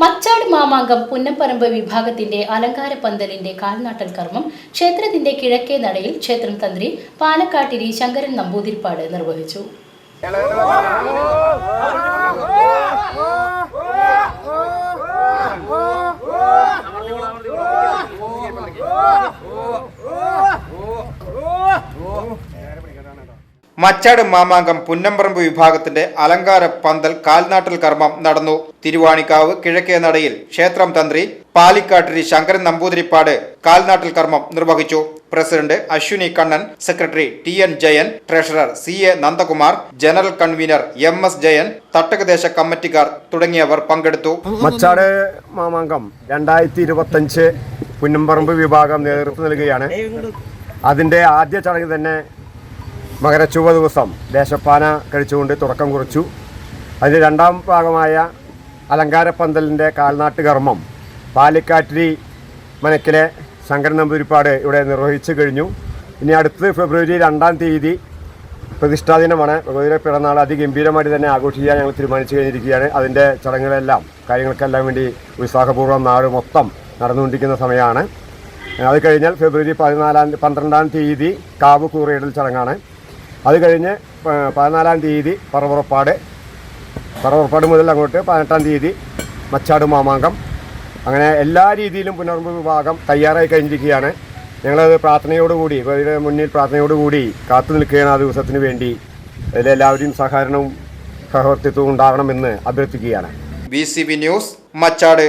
മച്ചാട് മാമാങ്കം പുന്നപ്പറമ്പ് വിഭാഗത്തിന്റെ അലങ്കാര പന്തലിന്റെ കാൽനാട്ടൽ കർമ്മം ക്ഷേത്രത്തിന്റെ കിഴക്കേ നടയിൽ ക്ഷേത്രം തന്ത്രി പാലക്കാട്ടിരി ശങ്കരൻ നമ്പൂതിരിപ്പാട് നിർവഹിച്ചു. മച്ചാട് മാമാങ്കം പുന്നമ്പറമ്പ് വിഭാഗത്തിന്റെ അലങ്കാര പന്തൽ കാൽനാട്ടൽ കർമ്മം നടന്നു. തിരുവാണിക്കാവ് കിഴക്കേ നടയിൽ ക്ഷേത്രം തന്ത്രി പാലിക്കാട്ടിരി ശങ്കരൻ നമ്പൂതിരിപ്പാട് കാൽനാട്ടൽ കർമ്മം നിർവഹിച്ചു. President Ashwini Kannan secretary T N Jayan treasurer C A Nandakumar general convener M S Jayan തട്ടകദേശ കമ്മിറ്റിക്കാർ തുടങ്ങിയവർ പങ്കെടുത്തു. മച്ചാട് മാമാങ്കം രണ്ടായിരത്തി ഇരുപത്തഞ്ച് പുന്നമ്പറമ്പ് വിഭാഗം നേതൃത്വം നൽകുകയാണ്. അതിന്റെ ആദ്യ ചടങ്ങ് തന്നെ മകരച്ചുവ ദിവസം ദേശപ്പാന കഴിച്ചുകൊണ്ട് തുടക്കം കുറിച്ചു. അതിന്റെ രണ്ടാം ഭാഗമായ അലങ്കാരപ്പന്തലിന്റെ കാൽനാട്ട് കർമ്മം പാലിക്കാറ്റിരി മനക്കിലെ ശങ്കരൻ നമ്പൂരിപ്പാട് ഇവിടെ നിർവഹിച്ചു കഴിഞ്ഞു. ഇനി അടുത്ത് ഫെബ്രുവരി രണ്ടാം തീയതി പ്രതിഷ്ഠാദിനമാണ്. ഭഗവതിയുടെ പിറന്നാൾ അതിഗംഭീരമായിട്ട് തന്നെ ആഘോഷിക്കാൻ ഞങ്ങൾ തീരുമാനിച്ചു കഴിഞ്ഞിരിക്കുകയാണ്. അതിന്റെ ചടങ്ങുകളെല്ലാം കാര്യങ്ങൾക്കെല്ലാം വേണ്ടി ഉത്സാഹപൂർവം നാട് മൊത്തം നടന്നുകൊണ്ടിരിക്കുന്ന സമയമാണ്. അത് കഴിഞ്ഞാൽ ഫെബ്രുവരി പതിനാലാം പന്ത്രണ്ടാം തീയതി കാവ് കൂറിയിടൽ ചടങ്ങാണ്. അത് കഴിഞ്ഞ് പതിനാലാം തീയതി പറവുറപ്പാട്. പറവുറപ്പാട് മുതൽ അങ്ങോട്ട് പതിനെട്ടാം തീയതി മച്ചാട് മാമാങ്കം. അങ്ങനെ എല്ലാ രീതിയിലും പുനർമ്പ് വിഭാഗം തയ്യാറായി കഴിഞ്ഞിരിക്കുകയാണ്. ഞങ്ങളത് പ്രാർത്ഥനയോടുകൂടി ഇവരുടെ മുന്നിൽ പ്രാർത്ഥനയോടുകൂടി കാത്തു നിൽക്കുകയാണ് ആ ദിവസത്തിന് വേണ്ടി. അതിലെല്ലാവരും സഹകരണവും സഹവർത്തിത്വവും ഉണ്ടാകണമെന്ന് അഭ്യർത്ഥിക്കുകയാണ്. B news Machad.